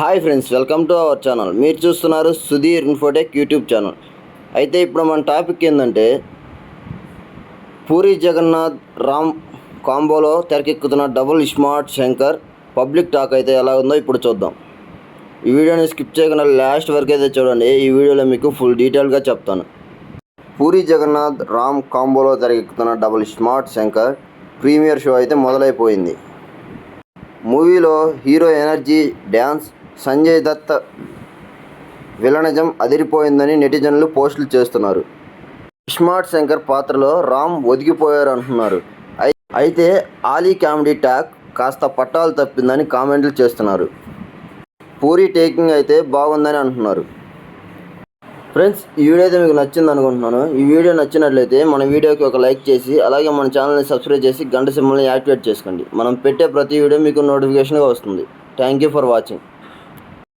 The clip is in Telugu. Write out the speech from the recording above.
Hi friends welcome to our channel. మీరు చూస్తున్నారు సుధీర్ ఇన్ఫోటెక్ యూట్యూబ్ ఛానల్. అయితే ఇప్పుడు మన టాపిక్ ఏంటంటే పూరి జగన్నాథ్ రామ్ కాంబోలో తెరకెక్కుతున్న double smart Shankar public talk అయితే ఎలా ఉందో ఇప్పుడు చూద్దాం. ఈ వీడియోని స్కిప్ చేయకుండా లాస్ట్ వరకు అయితే చూడండి. ఈ వీడియోలో మీకు ఫుల్ డీటెయిల్గా చెప్తాను. పూరి జగన్నాథ్ రామ్ కాంబోలో తెరకెక్కుతున్న double smart Shankar premiere show అయితే మొదలైపోయింది. మూవీలో hero energy dance Sanjay Dutt villainism అదిరిపోయిందని నెటిజన్లు పోస్టులు చేస్తున్నారు. స్మార్ట్ శంకర్ పాత్రలో రామ్ ఒదిగిపోయారు అంటున్నారు అయితే ఆలీ కామెడీ ట్యాక్ కాస్త పట్టాలు తప్పిందని కామెంట్లు చేస్తున్నారు. పూరి టేకింగ్ అయితే బాగుందని అంటున్నారు. ఫ్రెండ్స్ ఈ వీడియో అయితే మీకు నచ్చింది అనుకుంటున్నాను. ఈ వీడియో నచ్చినట్లయితే మన వీడియోకి ఒక లైక్ చేసి అలాగే మన ఛానల్ని సబ్స్క్రైబ్ చేసి గంట సింబల్ని యాక్టివేట్ చేసుకోండి. మనం పెట్టే ప్రతి వీడియో మీకు నోటిఫికేషన్గా వస్తుంది. Thank you for watching.